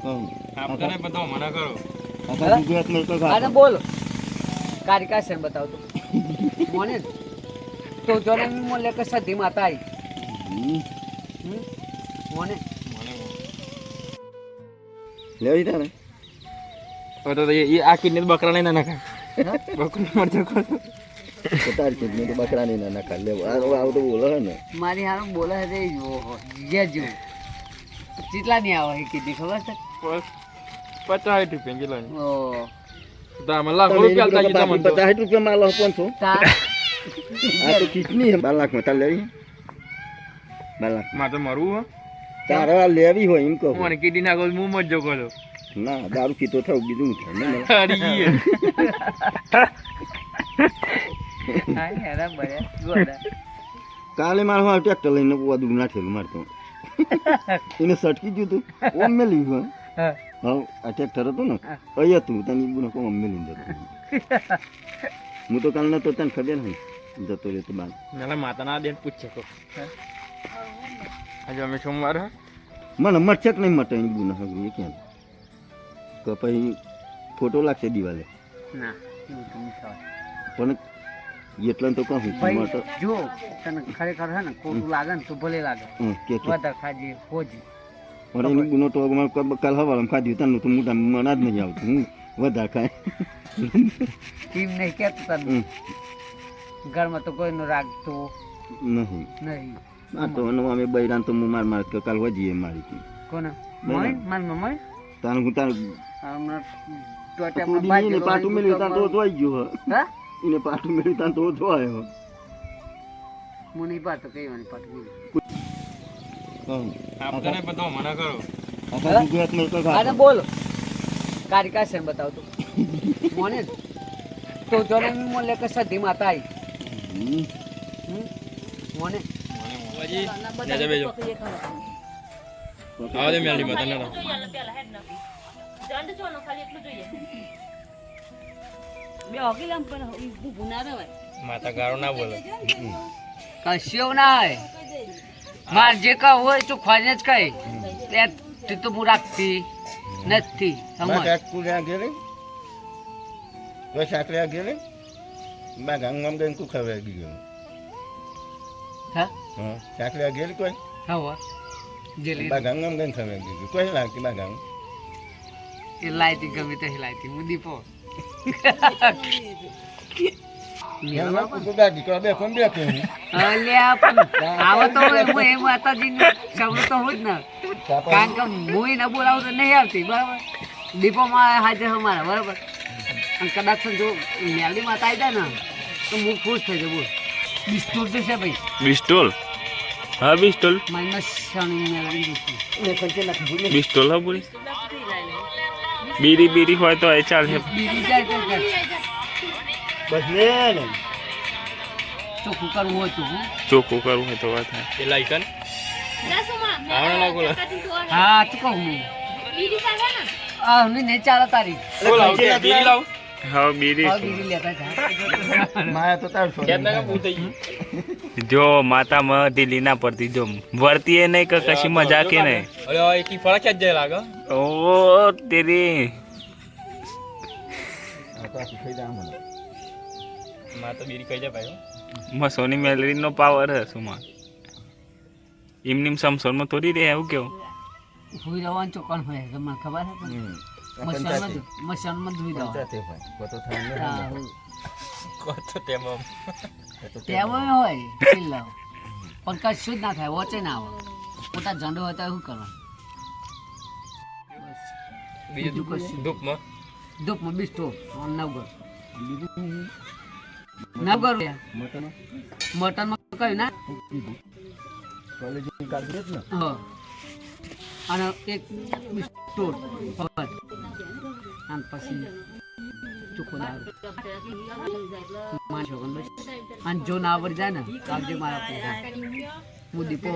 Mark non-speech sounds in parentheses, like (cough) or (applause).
આપને બધો મને કરો. આપે. બોલ. કારિકા છે બતાવતો મોને તો જોને મોલે કે સધી માતા આવી? મોને. લેવી તારે તો તો એ આ કિડની બકરા નહીં ના નાખા હા? બકરું મરજો કરો તો તારી કિડની તો બકરાની ના નાખા લેવું આ આવું તો બોલે ને. મારી હારો બોલે છે જે જેવું. કેટલા ની આવે એ કીધી ખબર છે? પચાસ રૂપિયા કિલો લાખો રૂપિયા. પચાસ રૂપિયા માં લો પાંચસો આ તો. કિડની છે બાર લાખમાં. તારે લેવી? બાર લાખ. મારે તો મરવું હો. તારે આ લેવી હોય એમ કહું. મને કિડની નાખો હું મરજો કરો ના દારૂ પીતો થયું બીજું થાય? હરી હા હેરા બળ્યા ગોડા કાલે મારે હું ટ્રેક્ટર લઈને બધું નાખેલું મારે તો. (laughs) એને સટકી ગયું તું. ઓમ મેં ગયું હા અટેક ટ્રેક્ટર હતું ને અહીંયા અહીં હતું તને ઈબુને કોમ મેલી જતો હું તો કાલ નતો તને ખબર નહીં જતો રહ્યો તો બાદ મેલા માતાના દેન પૂછે તો આજે અમે સોમવાર હે મને મરચક નહીં મટે બુના હગરી એ ક્યાં તો પછી ફોટો લાગશે દિવાલે ના તો. પણ એટલા તો કહું છું જો તને ખરેખર હે ને ખોટું લાગે ને તો ભલે લાગે કે કે વધારે ખાજી હોજી પણ એની ગુનો તો મને ક- કાલ હવારમાં ખાધ્યું તને તો મોટા મના જ નહીં આવતું. હું વધારે ખાય. એમ નહીં કહેતો તને ઘરમાં તો કોઈનું રાખતું નહીં. નહીં. આ તો અને અમે બૈરાન તો હું માર માર કે કાલ વજીએ મારી કોને. મય માર મમ્મી તારે હું તારે હમણાં પાટું મેળવ્યું તાર તો જોઈ ગયો હે. એને પાટું મેળવ્યું તાર તો જોયો મને પાટું પાડતો કઈ વાની પાટું. આપને બધો મને કરો. એક જ બોલ. કારિકા મોને તો. જોને સધી માતા? મોને બેજો માતા ના માતા ગારો ના બોલે. કશ્યો ના હોય. માર જે કહું હોય તો ખોને જ કહે. તે તે તો હું રાખતી નથી સમજ. કોઈ સાકલ્યા ગેલે? બા ગામ ગઈ તું ખબર ગયો હા? હા સાકલ્યા ગેલે કોઈ? હા જેલી બા ગામ ગઈ ખબર ગયો કોઈ લાગતી બા ગામ એ લાયતી ગમે તે લાયતી. હું દીપો. (laughs) (laughs) ગાડી કરો બે કોણ બે કોણ આવો તો હું એ માતાજીને શબ્દ તો જ ને કારણ કે હું ન બોલાવું તો નહીં આવતી બરાબર દીપોમાં હાજર અમારા બરાબર અને કદાચ જો મેલડી માતા આવી જાય ને. તો હું ખુશ થઈ બોલ બિસ્તુર તો છે ભાઈ બિસ્ટોલ હા બિસ્ટોલ માઇનસ શણી મેલડી બિસ્ટોલ હા પૂરી બીડી બીડી હોય તો એ ચાલશે. બીજી જાય તો ચાલ. બસ ને ને. ચોખ્ખું કરવું હોય તો ચોખ્ખું કરવું હોય તો વાત એ લાઈકન આવણા બોલે. હા તો કહું ને? આ હું ને ચાલે તારી બોલ આવ બીડી લાવ. હા બીડી બીજી લેતા જા માયા તો તાર કેત ના પૂછ થઈ જો માતા માં ઢીલી ના પડતી જો વર્તી એ નહીં કે કશી મજા કે નહીં અરે આ એકી ફળા જ જાય લાગે. ઓ તેરી. માં તો બીડી કહી જાય ભાઈ માં સોની મેલરીન નો પાવર હે સુમાં. એમની સમસોનમાં થોડી રે એવું કેવું? હુઈ રવાન ચોકન હોય તમને ખબર છે તને? મશાનમાં ધોઈ રહેવાનું. હા, હું. કોતો તેમાં. તેમાં હોય ચિલ્લાવ. પણ કશું જ ના થાય વોચે ના આવે પોતા ઝંડો હોય શું કરવાનું? બીજું બીજું કશું. ધૂપમાં? ધૂપમાં બિસ્ટો નવગર નવગર મટનમાં કયું ના. હા. અને એક બિસ્ટો ફળ. અને પછી ચોખ્ખો દારૂ. અને જો ના આવડી જાય ને આવજે મારા હું દીપો